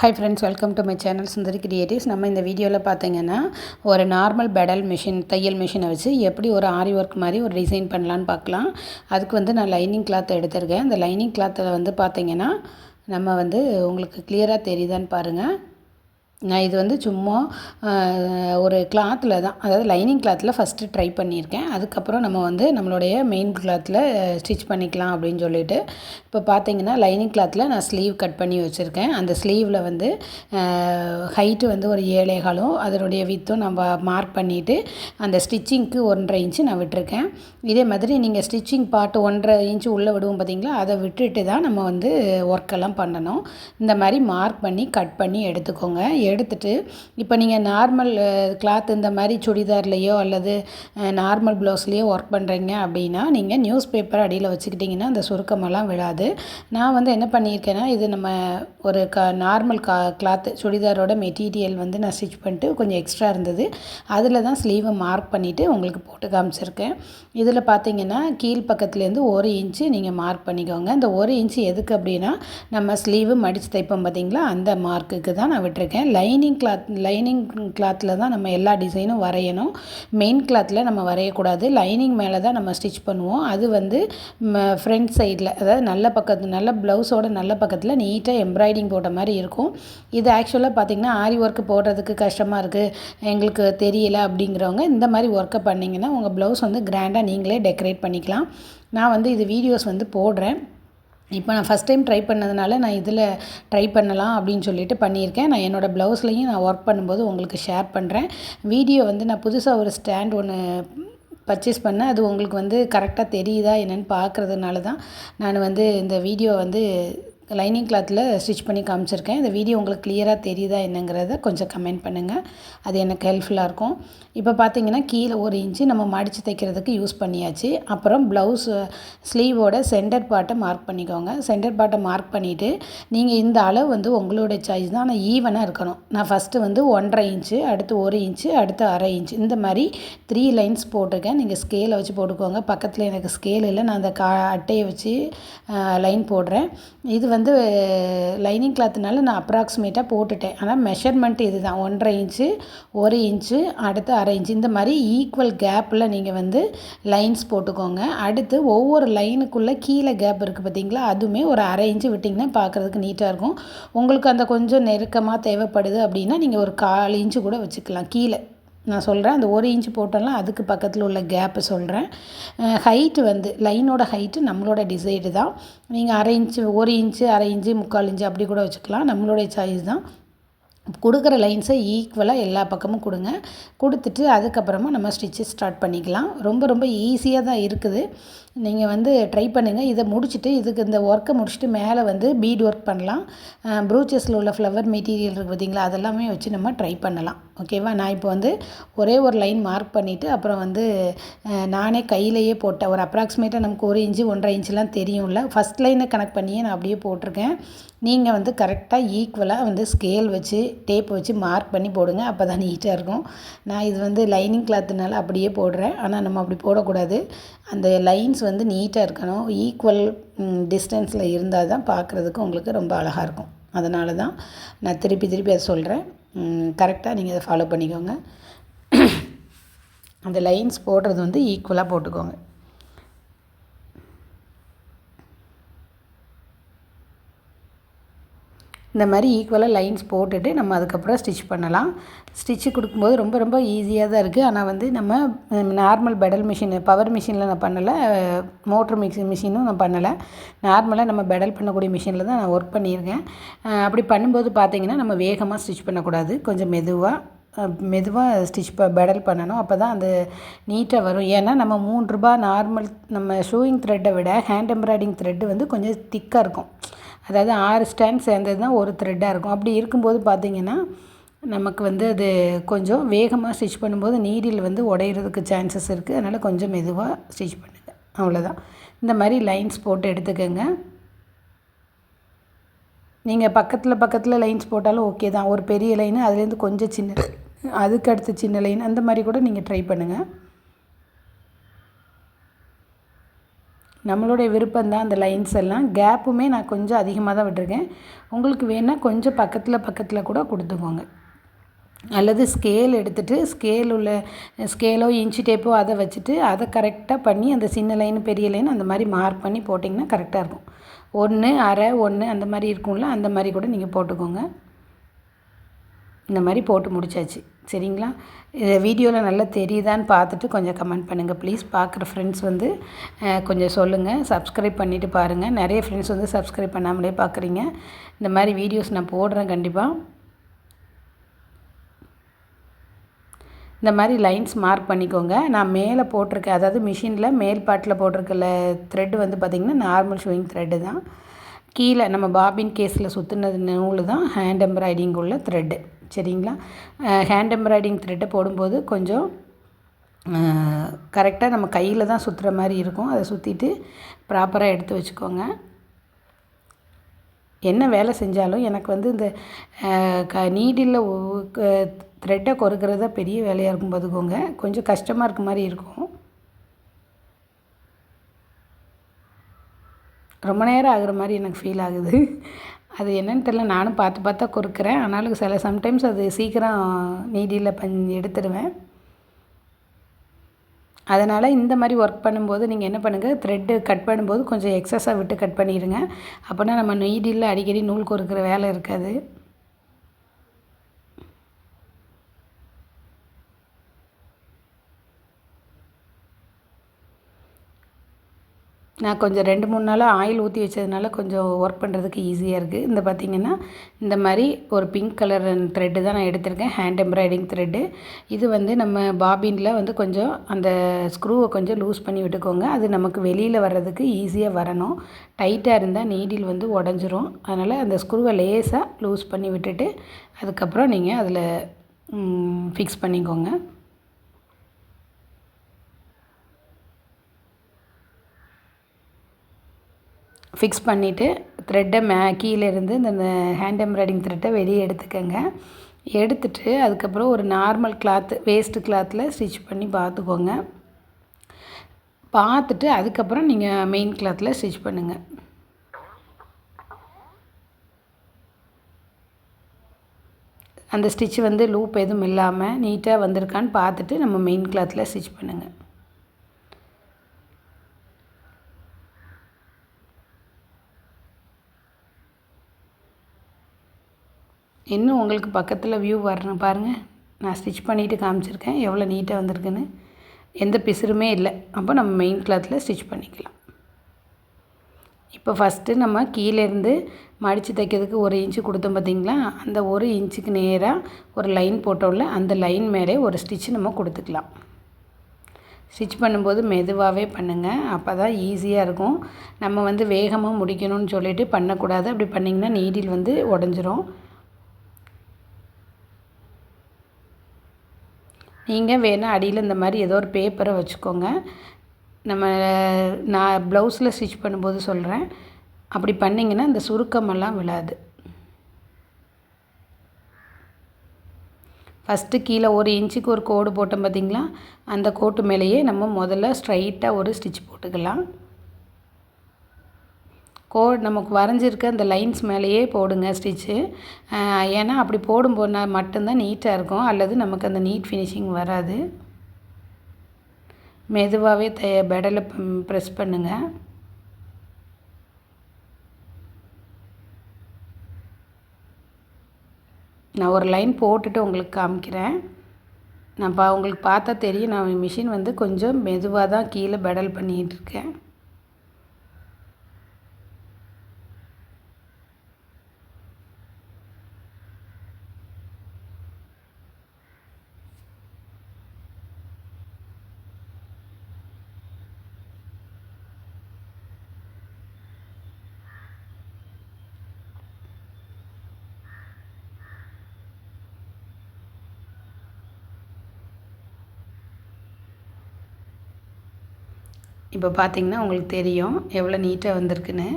Hi friends welcome to my channel Sundari creatives நம்ம இந்த வீடியோவில் பார்த்தீங்கன்னா ஒரு நார்மல் பெடல் மிஷின் தையல் மிஷினை வச்சு எப்படி ஒரு ஆரி ஒர்க் மாதிரி ஒரு டிசைன் பண்ணலான்னு பார்க்கலாம் அதுக்கு வந்து நான் லைனிங் கிளாத் எடுத்திருக்கேன். இந்த லைனிங் கிளாத்தில் வந்து பார்த்தீங்கன்னா நம்ம வந்து உங்களுக்கு கிளியராக தெரியுதான்னு பாருங்கள் நான் இது வந்து சும்மா ஒரு கிளாத்தில் தான். அதாவது லைனிங் கிளாத்தில் ஃபஸ்ட்டு ட்ரை பண்ணியிருக்கேன். அதுக்கப்புறம் நம்ம வந்து நம்மளுடைய மெயின் கிளாத்தில் ஸ்டிச் பண்ணிக்கலாம் அப்படின்னு சொல்லிட்டு. இப்போ பார்த்தீங்கன்னா லைனிங் கிளாத்தில் நான் ஸ்லீவ் கட் பண்ணி வச்சுருக்கேன். அந்த ஸ்லீவில் வந்து ஹைட்டு வந்து ஒரு ஏழேகாலும் அதனுடைய வித்தும் நம்ம மார்க் பண்ணிவிட்டு அந்த ஸ்டிச்சிங்க்கு ஒன்றரை இன்ச்சு நான் விட்டுருக்கேன். இதே மாதிரி நீங்கள் ஸ்டிச்சிங் பார்ட்டு ஒன்றரை இன்ச்சு உள்ளே விடுவோம் பார்த்தீங்களா அதை விட்டுட்டு தான் நம்ம வந்து ஒர்க்கெல்லாம் பண்ணணும். இந்த மாதிரி மார்க் பண்ணி கட் பண்ணி எடுத்துக்கோங்க. எடுத்துட்டு இப்போ நீங்கள் நார்மல் கிளாத் இந்த மாதிரி சுடிதார்லேயோ அல்லது நார்மல் ப்ளவுஸ்லேயோ ஒர்க் பண்ணுறீங்க அப்படின்னா நீங்கள் நியூஸ் பேப்பர் அடியில் வச்சுக்கிட்டிங்கன்னா அந்த சுருக்கமெல்லாம் விழாது. நான் வந்து என்ன பண்ணியிருக்கேன்னா இது நம்ம ஒரு க நார்மல் கா கிளாத்து சுடிதாரோட மெட்டீரியல் வந்து நான் ஸ்டிச் பண்ணிட்டு கொஞ்சம் எக்ஸ்ட்ரா இருந்தது. அதில் தான் ஸ்லீவை மார்க் பண்ணிவிட்டு உங்களுக்கு போட்டு காமிச்சிருக்கேன். இதில் பார்த்தீங்கன்னா கீழ் பக்கத்துலேருந்து ஒரு இன்ச்சு நீங்கள் மார்க் பண்ணிக்கோங்க. இந்த ஒரு இன்ச்சு எதுக்கு அப்படின்னா நம்ம ஸ்லீவு மடித்து தைப்போம் பார்த்தீங்களா அந்த மார்க்குக்கு தான் நான் விட்டுருக்கேன். லைனிங் கிளாத் லைனிங் கிளாத்தில் தான் நம்ம எல்லா டிசைனும் வரையணும். மெயின் கிளாத்தில் நம்ம வரையக்கூடாது. லைனிங் மேலே தான் நம்ம ஸ்டிச் பண்ணுவோம். அது வந்து ஃப்ரண்ட் சைடில் அதாவது நல்ல பக்கத்து நல்ல ப்ளவுஸோட நல்ல பக்கத்தில் நீட்டாக எம்ப்ராய்டிங் போட்ட மாதிரி இருக்கும். இது ஆக்சுவலாக பார்த்திங்கன்னா ஆரி ஒர்க்கு போடுறதுக்கு கஷ்டமாக இருக்குது எங்களுக்கு தெரியல அப்படிங்கிறவங்க இந்த மாதிரி ஒர்க்கை பண்ணிங்கன்னா உங்கள் ப்ளவுஸ் வந்து கிராண்டாக நீங்களே டெக்கரேட் பண்ணிக்கலாம். நான் வந்து இது வீடியோஸ் வந்து போடுறேன். இப்போ நான் ஃபஸ்ட் டைம் ட்ரை பண்ணதுனால நான் இதில் ட்ரை பண்ணலாம் அப்படின்னு சொல்லிட்டு பண்ணியிருக்கேன். நான் என்னோடய ப்ளவுஸ்லையும் நான் ஒர்க் பண்ணும்போது உங்களுக்கு ஷேர் பண்ணுறேன் வீடியோ வந்து நான் புதுசாக ஒரு ஸ்டாண்ட் ஒன்று பர்ச்சேஸ் பண்ணேன். அது உங்களுக்கு வந்து கரெக்டாக தெரியுதா என்னென்னு பார்க்குறதுனால தான் நான் வந்து இந்த வீடியோ வந்து லைனிங் கிளாத்தில் ஸ்டிச் பண்ணி காமிச்சிருக்கேன். இந்த வீடியோ உங்களுக்கு கிளியராக தெரியுதா என்னங்கிறத கொஞ்சம் கமெண்ட் பண்ணுங்கள் அது எனக்கு ஹெல்ப்ஃபுல்லாக இருக்கும். இப்போ பார்த்தீங்கன்னா கீழே ஒரு இன்ச்சு நம்ம மடித்து தைக்கிறதுக்கு யூஸ் பண்ணியாச்சு. அப்புறம் ப்ளவுஸ் ஸ்லீவோட சென்டர் பார்ட்டை மார்க் பண்ணிக்கோங்க. சென்டர் பார்ட்டை மார்க் பண்ணிவிட்டு நீங்கள் இந்த அளவு வந்து உங்களுடைய சாய்ஸ் தான். ஆனால் ஈவனாக இருக்கணும். நான் ஃபஸ்ட்டு வந்து ஒன்றரை இன்ச்சு அடுத்து ஒரு இன்ச்சு அடுத்து அரை இன்ச்சு. இந்த மாதிரி த்ரீ லைன்ஸ் போட்டிருக்கேன். நீங்கள் ஸ்கேலை வச்சு போட்டுக்கோங்க. பக்கத்தில் எனக்கு ஸ்கேல் இல்லை. நான் அந்த கா அட்டையை வச்சு லைன் போடுறேன். இது வந்து வந்து லைனிங் கிளாத்துனால நான் அப்ராக்சிமேட்டாக போட்டுட்டேன். ஆனால் மெஷர்மெண்ட் இது தான் ஒன்றரை இன்ச்சு ஒரு இன்ச்சு அடுத்து அரை இன்ச்சு. இந்த மாதிரி ஈக்குவல் கேப்பில் நீங்கள் வந்து லைன்ஸ் போட்டுக்கோங்க. அடுத்து ஒவ்வொரு லைனுக்குள்ளே கீழே கேப் இருக்குது பார்த்தீங்களா அதுவுமே ஒரு அரை இன்ச்சு விட்டிங்கன்னா பார்க்குறதுக்கு நீட்டாக இருக்கும். உங்களுக்கு அந்த கொஞ்சம் நெருக்கமாக தேவைப்படுது அப்படின்னா நீங்கள் ஒரு கால் இன்ச்சு கூட வச்சுக்கலாம் கீழே. நான் சொல்கிறேன் அந்த ஒரு இன்ச்சு போட்டோம்னா அதுக்கு பக்கத்தில் உள்ள கேப்பை சொல்கிறேன் ஹைட்டு வந்து லைனோட ஹைட்டு நம்மளோட டிசைடு தான். நீங்கள் அரை இன்ச்சு ஒரு இன்ச்சு அரை இன்ச்சு முக்கால் இன்ச்சு அப்படி கூட வச்சுக்கலாம். நம்மளுடைய சாய்ஸ் தான். கொடுக்குற லைன்ஸை ஈக்குவலாக எல்லா பக்கமும் கொடுங்க. கொடுத்துட்டு அதுக்கப்புறமா நம்ம ஸ்டிச்சு ஸ்டார்ட் பண்ணிக்கலாம். ரொம்ப ரொம்ப ஈஸியாக தான் இருக்குது. நீங்கள் வந்து ட்ரை பண்ணுங்கள் இதை முடிச்சுட்டு இதுக்கு இந்த ஒர்க்கை முடிச்சுட்டு மேலே வந்து பீட் ஒர்க் பண்ணலாம். ப்ரூச்சஸில் உள்ள ஃப்ளவர் மெட்டீரியல் இருக்குது பார்த்திங்களா? அதெல்லாமே வச்சு நம்ம ட்ரை பண்ணலாம். ஓகேவா? நான் இப்போ வந்து ஒரே ஒரு லைன் மார்க் பண்ணிவிட்டு அப்புறம் வந்து நானே கையிலையே போட்டேன் ஒரு அப்ராக்சிமேட்டாக நமக்கு ஒரு இன்ச்சு ஒன்றரை இன்ச்சுலாம் தெரியும்ல. ஃபஸ்ட் லைனை கனெக்ட் பண்ணியே நான் அப்படியே போட்டிருக்கேன். நீங்கள் வந்து கரெக்டாக ஈக்குவலாக வந்து ஸ்கேல் வச்சு டேப் வச்சு மார்க் பண்ணி போடுங்க. அப்போ தான் நீட்டாக இருக்கும். நான் இது வந்து லைனிங் கிளாத்துனால அப்படியே போடுறேன். ஆனால் நம்ம அப்படி போடக்கூடாது. அந்த லைன்ஸ் வந்து நீட்டாக இருக்கணும். ஈக்குவல் டிஸ்டன்ஸில் இருந்தால் தான் பார்க்குறதுக்கு உங்களுக்கு ரொம்ப அழகாக இருக்கும். அதனால தான் நான் திருப்பி திருப்பி அதை சொல்கிறேன் கரெக்டாக நீங்கள் அதை ஃபாலோ பண்ணிக்கோங்க. அந்த லைன்ஸ் போடுறது வந்து ஈக்குவலாக போட்டுக்கோங்க. இந்த மாதிரி ஈக்குவலாக லைன்ஸ் போட்டுட்டு நம்ம அதுக்கப்புறம் ஸ்டிச் பண்ணலாம். ஸ்டிச்சு கொடுக்கும்போது ரொம்ப ரொம்ப ஈஸியாக தான் இருக்குது ஆனால் வந்து நம்ம நார்மல் பெடல் மிஷின் பவர் மிஷினில் நான் பண்ணலை. மோட்ரு மிக்ஸி மிஷினும் நான் பண்ணலை. நார்மலாக நம்ம பெடல் பண்ணக்கூடிய மிஷினில் தான் நான் ஒர்க் பண்ணியிருக்கேன். அப்படி பண்ணும்போது பார்த்திங்கன்னா நம்ம வேகமாக ஸ்டிச் பண்ணக்கூடாது. கொஞ்சம் மெதுவாக மெதுவாக ஸ்டிச் ப பெடல் பண்ணணும். அப்போ தான் அது நீட்டாக வரும். ஏன்னா நம்ம மூணு ரூபா நார்மல் நம்ம ஷூயிங் த்ரெட்டை விட ஹேண்ட் எம்ப்ராய்டிங் த்ரெட்டு வந்து கொஞ்சம் திக்காக இருக்கும். அதாவது ஆறு ஸ்டாண்ட் சேர்ந்தது தான் ஒரு த்ரெட்டாக இருக்கும். அப்படி இருக்கும்போது பார்த்திங்கன்னா நமக்கு வந்து அது கொஞ்சம் வேகமாக ஸ்டிச் பண்ணும்போது நீடில் வந்து உடையிறதுக்கு சான்சஸ் இருக்குது அதனால் கொஞ்சம் மெதுவாக ஸ்டிச் பண்ணுங்கள் அவ்வளோதான் இந்த மாதிரி லைன்ஸ் போட்டு எடுத்துக்கோங்க. நீங்கள் பக்கத்தில் பக்கத்தில் லைன்ஸ் போட்டாலும் ஓகே தான். ஒரு பெரிய லைனு அதுலேருந்து கொஞ்சம் சின்ன அதுக்கு அடுத்து சின்ன லைன் அந்த மாதிரி கூட நீங்கள் ட்ரை பண்ணுங்கள் நம்மளுடைய விருப்பம் தான் அந்த லைன்ஸ் எல்லாம். கேப்புமே நான் கொஞ்சம் அதிகமாக தான் விட்டுருக்கேன். உங்களுக்கு வேணால் கொஞ்சம் பக்கத்தில் பக்கத்தில் கூட கொடுத்துக்கோங்க. அல்லது ஸ்கேல் எடுத்துகிட்டு ஸ்கேல் உள்ள ஸ்கேலோ இன்ச்சு டேப்போ அதை வச்சுட்டு அதை கரெக்டாக பண்ணி அந்த சின்ன லைன் பெரிய லைன் அந்த மாதிரி மார்க் பண்ணி போட்டிங்கன்னா கரெக்டாக இருக்கும். ஒன்று அரை ஒன்று அந்த மாதிரி இருக்கும்ல அந்த மாதிரி கூட நீங்கள் போட்டுக்கோங்க. இந்த மாதிரி போட்டு முடிச்சாச்சு. சரிங்களா? இது வீடியோவில் நல்லா தெரியுதான்னு பார்த்துட்டு கொஞ்சம் கமெண்ட் பண்ணுங்கள் ப்ளீஸ் பார்க்குற ஃப்ரெண்ட்ஸ் வந்து கொஞ்சம் சொல்லுங்கள் சப்ஸ்கிரைப் பண்ணிவிட்டு பாருங்கள் நிறைய ஃப்ரெண்ட்ஸ் வந்து சப்ஸ்கிரைப் பண்ணாமலே பார்க்குறீங்க. இந்த மாதிரி வீடியோஸ் நான் போடுறேன் கண்டிப்பாக இந்த மாதிரி லைன்ஸ் மார்க் பண்ணிக்கோங்க. நான் மேலே போட்டிருக்கேன். அதாவது மிஷினில் மேல் பாட்டில் போட்டிருக்கல த்ரெட் வந்து பார்த்திங்கன்னா நார்மல் ஷூவிங் த்ரெட்டு தான். கீழே நம்ம பாபின் கேஸில் சுற்றுனது நூல் தான் ஹேண்ட் எம்ப்ராய்டிங் உள்ள த்ரெட்டு சரிங்களா? ஹேண்ட் எம்ப்ராய்டிங் த்ரெட்டை போடும்போது கொஞ்சம் கரெக்டாக நம்ம கையில் தான் சுற்றுற மாதிரி இருக்கும். அதை சுற்றிட்டு ப்ராப்பராக எடுத்து வச்சுக்கோங்க. என்ன வேலை செஞ்சாலும் எனக்கு வந்து இந்த க நீடில் த்ரெட்டை கொறுக்கிறது தான் பெரிய வேலையாக இருக்கும் பார்த்துக்கோங்க. கொஞ்சம் கஷ்டமாக இருக்க மாதிரி இருக்கும். ரொம்ப நேரம் ஆகுற மாதிரி எனக்கு ஃபீல் ஆகுது. அது என்னன்னு தெரில நானும் பார்த்து பார்த்தா கொடுக்குறேன் ஆனாலும் சில சம்டைம்ஸ் அது சீக்கிரம் நீடியில் பண் எடுத்துடுவேன் அதனால் இந்த மாதிரி ஒர்க் பண்ணும்போது நீங்கள் என்ன பண்ணுங்கள் த்ரெட்டு கட் பண்ணும்போது கொஞ்சம் எக்ஸஸாக விட்டு கட் பண்ணிடுங்க. அப்போனா நம்ம நீடியில் அடிக்கடி நூல் கொறுக்கிற வேலை இருக்காது. நான் கொஞ்சம் ரெண்டு மூணு நாளாக ஆயில் ஊற்றி வச்சதுனால கொஞ்சம் ஒர்க் பண்ணுறதுக்கு ஈஸியாக இருக்குது இந்த பார்த்திங்கன்னா இந்த மாதிரி ஒரு பிங்க் கலர் த்ரெட்டு தான் நான் எடுத்திருக்கேன். ஹேண்ட் எம்ப்ராய்டிங் த்ரெட்டு இது வந்து நம்ம பாபினில் வந்து கொஞ்சம் அந்த ஸ்க்ரூவை கொஞ்சம் லூஸ் பண்ணி விட்டுக்கோங்க. அது நமக்கு வெளியில் வர்றதுக்கு ஈஸியாக வரணும். டைட்டாக இருந்தால் நீடில் வந்து உடஞ்சிரும். அதனால் அந்த ஸ்க்ரூவை லேஸாக லூஸ் பண்ணி விட்டுட்டு அதுக்கப்புறம் நீங்கள் அதில் ஃபிக்ஸ் பண்ணிக்கோங்க. ஃபிக்ஸ் பண்ணிவிட்டு த்ரெட்டை மே கீழேருந்து இந்த ஹேண்ட் எம்ப்ராய்டிங் த்ரெட்டை வெளியே எடுத்துக்கோங்க. எடுத்துட்டு அதுக்கப்புறம் ஒரு நார்மல் கிளாத்து வேஸ்ட்டு கிளாத்தில் ஸ்டிச் பண்ணி பார்த்துக்கோங்க. பார்த்துட்டு அதுக்கப்புறம் நீங்கள் மெயின் கிளாத்தில் ஸ்டிச் பண்ணுங்கள் அந்த ஸ்டிச் வந்து லூப் எதுவும் இல்லாமல் நீட்டாக வந்திருக்கான்னு பார்த்துட்டு நம்ம மெயின் கிளாத்தில் ஸ்டிச் பண்ணுங்கள் இன்னும் உங்களுக்கு பக்கத்தில் வியூ வரணும். பாருங்கள் நான் ஸ்டிச் பண்ணிவிட்டு காமிச்சிருக்கேன். எவ்வளோ நீட்டாக வந்திருக்குன்னு. எந்த பிசுருமே இல்லை. அப்போ நம்ம மெயின் கிளாத்தில் ஸ்டிச் பண்ணிக்கலாம். இப்போ ஃபஸ்ட்டு நம்ம கீழேருந்து மடித்து தைக்கிறதுக்கு ஒரு இன்ச்சு கொடுத்தோம் பார்த்திங்களா? அந்த ஒரு இன்ச்சுக்கு நேராக ஒரு லைன் போட்டோம்ல அந்த லைன் மேலே ஒரு ஸ்டிச் நம்ம கொடுத்துக்கலாம். ஸ்டிச் பண்ணும்போது மெதுவாகவே பண்ணுங்கள் அப்போ தான் ஈஸியாக இருக்கும். நம்ம வந்து வேகமாக முடிக்கணும்னு சொல்லிவிட்டு பண்ணக்கூடாது. அப்படி பண்ணிங்கன்னா நீடில் வந்து உடஞ்சிரும். நீங்கள் வேணால் அடியில் இந்த மாதிரி ஏதோ ஒரு பேப்பரை வச்சுக்கோங்க. நம்ம நான் ப்ளவுஸில் ஸ்டிச் பண்ணும்போது சொல்கிறேன் அப்படி பண்ணிங்கன்னா இந்த சுருக்கமெல்லாம் விழாது. ஃபஸ்ட்டு கீழே ஒரு இன்ச்சுக்கு ஒரு கோடு போட்டோம் பார்த்திங்களா அந்த கோட்டு மேலேயே நம்ம முதல்ல ஸ்ட்ரைட்டாக ஒரு ஸ்டிச் போட்டுக்கலாம். கோட் நமக்கு வரைஞ்சிருக்க அந்த லைன்ஸ் மேலேயே போடுங்க ஸ்டிச்சு. ஏன்னா அப்படி போடும்போது மட்டும்தான் நீட்டாக இருக்கும். அல்லது நமக்கு அந்த நீட் ஃபினிஷிங் வராது. மெதுவாகவே த பெடலை ப்ரெஸ் பண்ணுங்கள் நான் ஒரு லைன் போட்டுட்டு உங்களுக்கு காமிக்கிறேன். நான் பா உங்களுக்கு பார்த்தா தெரியும். நான் மிஷின் வந்து கொஞ்சம் மெதுவாக தான் கீழே பெடல் பண்ணிகிட்ருக்கேன் இப்போ பார்த்தீங்கன்னா உங்களுக்கு தெரியும் எவ்வளோ நீட்டாக வந்திருக்குன்னு.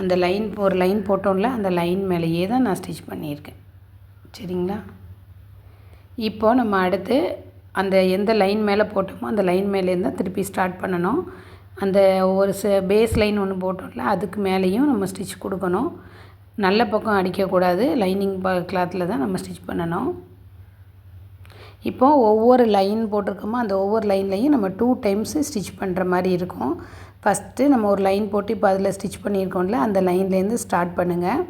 அந்த லைன் ஒரு லைன் போட்டோம்ல அந்த லைன் மேலேயே தான் நான் ஸ்டிச் பண்ணியிருக்கேன். சரிங்களா? இப்போ நம்ம அடுத்து அந்த எந்த லைன் மேலே போட்டோமோ அந்த லைன் மேலேருந்து தான் திருப்பி ஸ்டார்ட் பண்ணணும். அந்த ஒரு ச பேஸ் லைன் ஒன்று போட்டோம்ல அதுக்கு மேலேயும் நம்ம ஸ்டிச் கொடுக்கணும். நல்ல பக்கம் அடிக்கக்கூடாது. லைனிங் ப கிளாத்தில் தான் நம்ம ஸ்டிச் பண்ணணும். இப்போது ஒவ்வொரு லைன் போட்டிருக்கோமோ அந்த ஒவ்வொரு லைன்லையும் நம்ம டூ டைம்ஸு ஸ்டிச் பண்ணுற மாதிரி இருக்கும். ஃபஸ்ட்டு நம்ம ஒரு லைன் போட்டு இப்போ அதில் ஸ்டிச் பண்ணியிருக்கோம்ல அந்த லைன்லேருந்து ஸ்டார்ட் பண்ணுங்கள்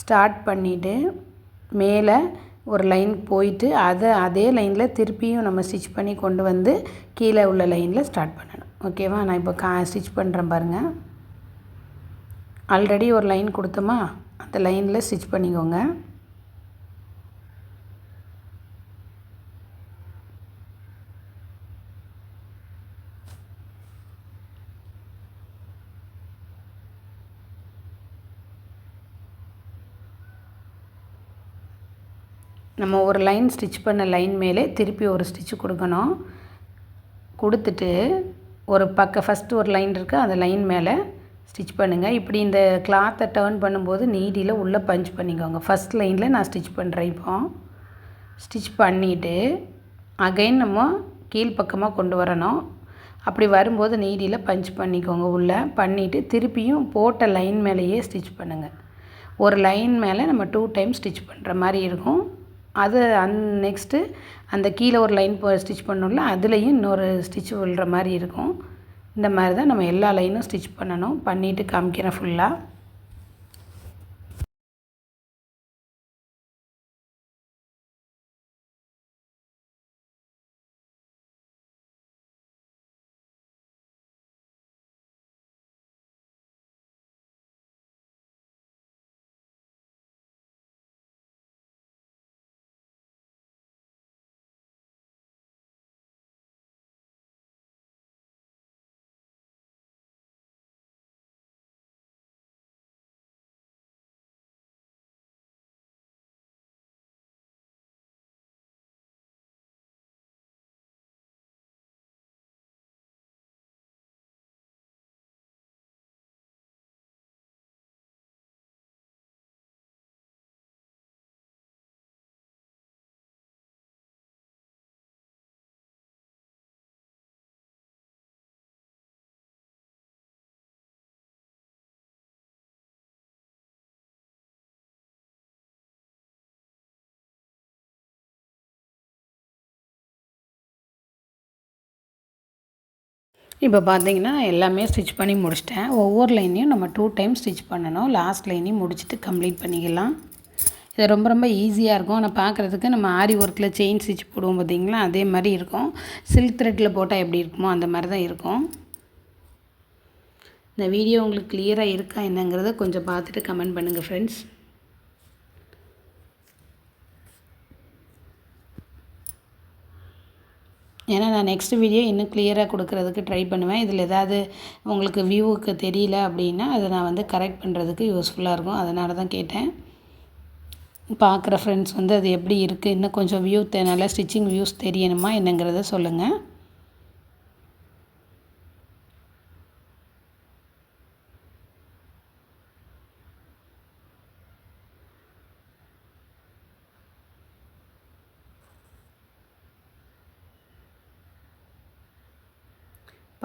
ஸ்டார்ட் பண்ணிவிட்டு மேலே ஒரு லைன் போயிட்டு அதை அதே லைனில் திருப்பியும் நம்ம ஸ்டிச் பண்ணி கொண்டு வந்து கீழே உள்ள லைனில் ஸ்டார்ட் பண்ணணும். ஓகேவா நான் இப்போ கா ஸ்டிச் பண்ணுறேன் பாருங்கள் ஆல்ரெடி ஒரு லைன் கொடுத்தோமா? அந்த லைனில் ஸ்டிச் பண்ணிக்கோங்க. நம்ம ஒரு லைன் ஸ்டிச் பண்ண லைன் மேலே திருப்பி ஒரு ஸ்டிச் கொடுக்கணும். கொடுத்துட்டு ஒரு பக்கம் ஃபஸ்ட்டு ஒரு லைன் இருக்குது அந்த லைன் மேலே ஸ்டிச் பண்ணுங்கள் இப்படி இந்த கிளாத்தை டேர்ன் பண்ணும்போது நீடியில் உள்ளே பஞ்ச் பண்ணிக்கோங்க. ஃபஸ்ட் லைனில் நான் ஸ்டிச் பண்ணுறேன் இப்போ. ஸ்டிச் பண்ணிவிட்டு அகைன் நம்ம கீழ்ப்பக்கமாக கொண்டு வரணும். அப்படி வரும்போது நீடியில் பஞ்ச் பண்ணிக்கோங்க உள்ளே. பண்ணிவிட்டு திருப்பியும் போட்ட லைன் மேலேயே ஸ்டிச் பண்ணுங்கள் ஒரு லைன் மேலே நம்ம டூ டைம் ஸ்டிச் பண்ணுற மாதிரி இருக்கும். அது அந் நெக்ஸ்ட்டு அந்த கீழே ஒரு லைன் போ ஸ்டிச் பண்ணோம்ல அதுலேயும் இன்னொரு ஸ்டிச் விழுற மாதிரி இருக்கும். இந்த மாதிரி தான் நம்ம எல்லா லைனும் ஸ்டிச் பண்ணணும். பண்ணிவிட்டு காமிக்கிறேன் ஃபுல்லாக இப்போ பார்த்தீங்கன்னா எல்லாமே ஸ்டிச் பண்ணி முடிச்சிட்டேன். ஒவ்வொரு லைனையும் நம்ம டூ டைம் ஸ்டிச் பண்ணணும். லாஸ்ட் லைனையும் முடிச்சுட்டு கம்ப்ளீட் பண்ணிக்கலாம். இது ரொம்ப ரொம்ப ஈஸியாக இருக்கும். ஆனால் பார்க்குறதுக்கு நம்ம ஆரி ஒர்க்கில் செயின் ஸ்டிச் போடுவோம் பார்த்திங்களா? அதே மாதிரி இருக்கும். சில்க் த்ரெட்டில் போட்டால் எப்படி இருக்குமோ அந்த மாதிரி தான் இருக்கும். இந்த வீடியோ உங்களுக்கு கிளியராக இருக்கா என்னங்கிறத கொஞ்சம் பார்த்துட்டு கமெண்ட் பண்ணுங்கள் ஃப்ரெண்ட்ஸ் ஏன்னா நான் நெக்ஸ்ட் வீடியோ இன்னும் கிளியராக கொடுக்குறதுக்கு ட்ரை பண்ணுவேன். இதில் ஏதாவது உங்களுக்கு வியூவுக்கு தெரியல அப்படின்னா அதை நான் வந்து கரெக்ட் பண்ணுறதுக்கு யூஸ்ஃபுல்லாக இருக்கும். அதனால தான் கேட்டேன். பார்க்குற ஃப்ரெண்ட்ஸ் வந்து அது எப்படி இருக்குது இன்னும் கொஞ்சம் வியூ நல்லா ஸ்டிச்சிங் வியூஸ் தெரியணுமா என்னங்கிறத சொல்லுங்கள்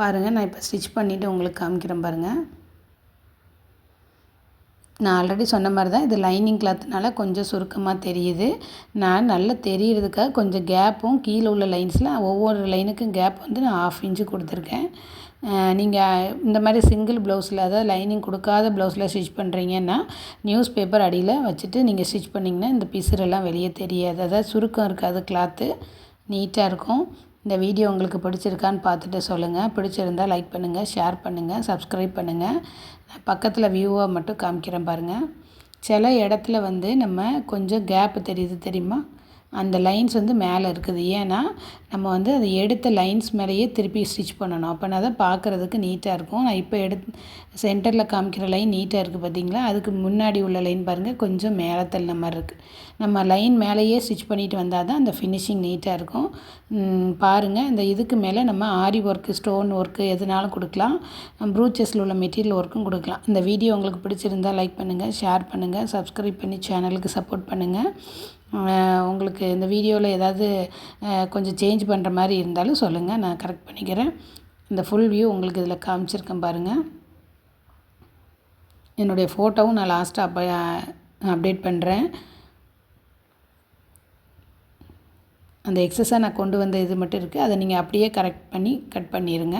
பாருங்கள் நான் இப்போ ஸ்டிச் பண்ணிவிட்டு உங்களுக்கு காமிக்கிறேன் பாருங்கள் நான் ஆல்ரெடி சொன்ன மாதிரி தான் இது லைனிங் கிளாத்னால கொஞ்சம் சுருக்கமாக தெரியுது. நான் நல்லா தெரிகிறதுக்காக கொஞ்சம் கேப்பும் கீழே உள்ள லைன்ஸில் ஒவ்வொரு லைனுக்கும் கேப் வந்து நான் ஆஃப் இன்ச்சு கொடுத்துருக்கேன். நீங்கள் இந்த மாதிரி சிங்கிள் ப்ளவுஸில் அதாவது லைனிங் கொடுக்காத ப்ளவுஸில் ஸ்டிச் பண்ணுறீங்கன்னா நியூஸ் பேப்பர் அடியில் வச்சுட்டு நீங்கள் ஸ்டிச் பண்ணிங்கன்னா இந்த பிசுரெல்லாம் வெளியே தெரியாது. அதாவது சுருக்கம் இருக்காது கிளாத்து நீட்டாக இருக்கும். இந்த வீடியோ உங்களுக்கு பிடிச்சிருக்கான்னு பார்த்துட்டு சொல்லுங்கள் பிடிச்சிருந்தால் லைக் பண்ணுங்கள் ஷேர் பண்ணுங்கள் சப்ஸ்கிரைப் பண்ணுங்கள் பக்கத்தில் வியூவாக மட்டும் காமிக்கிறேன் பாருங்கள் சில இடத்துல வந்து நம்ம கொஞ்சம் கேப்பு தெரியுது தெரியுமா? அந்த லைன்ஸ் வந்து மேலே இருக்குது. ஏன்னா நம்ம வந்து அதை எடுத்த லைன்ஸ் மேலேயே திருப்பி ஸ்டிச் பண்ணணும். அப்போனா தான் பார்க்குறதுக்கு நீட்டாக இருக்கும். நான் இப்போ எடுத் சென்டரில் காமிக்கிற லைன் நீட்டாக இருக்குது பார்த்தீங்களா அதுக்கு முன்னாடி உள்ள லைன் பாருங்கள் கொஞ்சம் மேலே தள்ளின மாதிரி இருக்குது நம்ம லைன் மேலேயே ஸ்டிச் பண்ணிட்டு வந்தால் தான் அந்த ஃபினிஷிங் நீட்டாக இருக்கும். பாருங்கள் இந்த இதுக்கு மேலே நம்ம ஆரி ஒர்க்கு ஸ்டோன் ஒர்க்கு எதுனாலும் கொடுக்கலாம். ப்ரூச்சஸில் உள்ள மெட்டீரியல் ஒர்க்கும் கொடுக்கலாம். இந்த வீடியோ உங்களுக்கு பிடிச்சிருந்தால் லைக் பண்ணுங்கள் ஷேர் பண்ணுங்கள் சப்ஸ்கிரைப் பண்ணி சேனலுக்கு சப்போர்ட் பண்ணுங்கள் உங்களுக்கு இந்த வீடியோவில் ஏதாவது கொஞ்சம் சேஞ்ச் பண்ணுற மாதிரி இருந்தாலும் சொல்லுங்கள் நான் கரெக்ட் பண்ணிக்கிறேன். இந்த ஃபுல் வியூ உங்களுக்கு இதில் காமிச்சிருக்கேன் பாருங்கள் என்னுடைய ஃபோட்டோவும் நான் லாஸ்ட்டாக அப்போ அப்டேட் பண்ணுறேன் அந்த எக்ஸஸாக நான் கொண்டு வந்த இது மட்டும் இருக்குது அதை நீங்கள் அப்படியே கரெக்ட் பண்ணி கட் பண்ணிடுங்க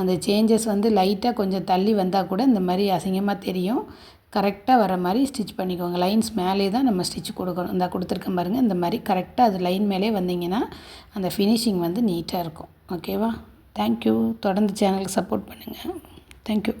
அந்த சேஞ்சஸ் வந்து லைட்டாக கொஞ்சம் தள்ளி வந்தால் கூட இந்த மாதிரி அசிங்கமாக தெரியும். கரெக்டாக வர மாதிரி ஸ்டிச் பண்ணிக்கோங்க. லைன்ஸ் மேலே தான் நம்ம ஸ்டிச் கொடுக்கணும். இந்த கொடுத்துருக்கேன் பாருங்கள் இந்த மாதிரி கரெக்டாக அது லைன் மேலே வந்தீங்கன்னா அந்த ஃபினிஷிங் வந்து நீட்டாக இருக்கும். ஓகேவா தேங்க்யூ தொடர்ந்து சேனலுக்கு சப்போர்ட் பண்ணுங்கள் தேங்க்யூ